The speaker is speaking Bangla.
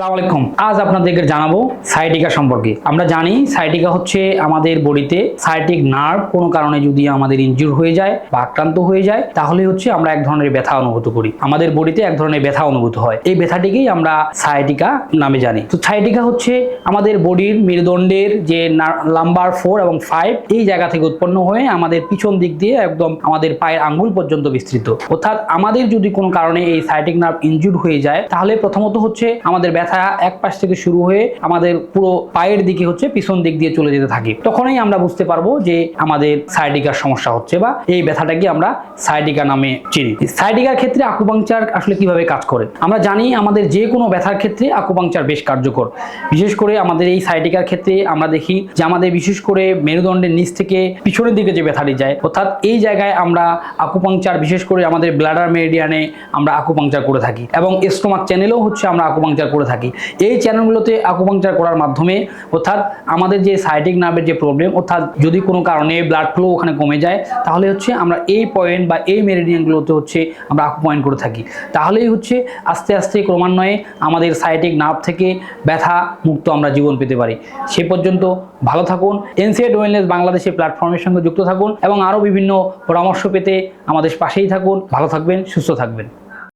আসসালামু আলাইকুম। আজ আপনাদেরকে জানাব সাইটিকা সম্পর্কে। আমরা জানি সাইটিকা হচ্ছে আমাদের বডিতে সাইটিক নার্ভ কোনো কারণে যদি আমাদের ইনজুর হয়ে যায় বা আক্রান্ত হয়ে যায়, তাহলে হচ্ছে আমরা এক ধরনের ব্যথা অনুভূত করি। আমাদের বডিতে এক ধরনের ব্যথা অনুভূত হয়। এই ব্যথাটিকেই আমরা সাইটিকা নামে জানি। তো সাইটিকা হচ্ছে আমাদের বডির মেরুদণ্ডের যে নাম্বার ফোর এবং ফাইভ এই জায়গা থেকে উৎপন্ন হয়ে আমাদের পিছন দিক দিয়ে একদম আমাদের পায়ের আঙ্গুল পর্যন্ত বিস্তৃত। অর্থাৎ আমাদের যদি কোনো কারণে এই সাইটিক নার্ভ ইনজুর হয়ে যায়, তাহলে প্রথমত হচ্ছে আমাদের ব্যথা এক পাশ থেকে শুরু হয়ে আমাদের পুরো পায়ের দিকে হচ্ছে পিছন দিক দিয়ে চলে যেতে থাকে। তখনই আমরা বুঝতে পারব যে আমাদের সাইডিকার সমস্যা হচ্ছে বা এই ব্যথাটাকে আমরা সাইডিকা নামে চিনি। সাইটিকার ক্ষেত্রে আকুপাংচার আসলে কীভাবে কাজ করে? আমরা জানি আমাদের যে কোনো ব্যথার ক্ষেত্রে আকুপাংচার বেশ কার্যকর। বিশেষ করে আমাদের এই সাইডিকার ক্ষেত্রে আমরা দেখি যে আমাদের বিশেষ করে মেরুদণ্ডের নিচ থেকে পিছনের দিকে যে ব্যথাটি যায়, অর্থাৎ এই জায়গায় আমরা আকুপাংচার বিশেষ করে আমাদের ব্লাডার মেরিডিয়ানে আমরা আকুপাংচার করে থাকি। এবং স্টোমাক চ্যানেলেও হচ্ছে আমরা আকুপাংচার করে থাকি। এই চ্যানেলগুলোতে আকুপাংচার করার মাধ্যমে অর্থাৎ আমাদের যে সাইটিক নার্ভের যে প্রবলেম অর্থাৎ যদি কোনো কারণে ব্লাড ফ্লো ওখানে কমে যায়, তাহলে হচ্ছে আমরা এই পয়েন্ট বা এই মেরিডিয়ানগুলোতে হচ্ছে আমরা আকু পয়েন্ট করে থাকি। তাহলেই হচ্ছে আস্তে আস্তে ক্রমান্বয়ে আমাদের সাইটিক নার্ভ থেকে ব্যথা মুক্ত আমরা জীবন পেতে পারি। সে পর্যন্ত ভালো থাকুন এনসিএড ওয়েলনেস বাংলাদেশের প্ল্যাটফর্মের সঙ্গে যুক্ত থাকুন এবং আরও বিভিন্ন পরামর্শ পেতে আমাদের পাশেই থাকুন। ভালো থাকবেন, সুস্থ থাকবেন।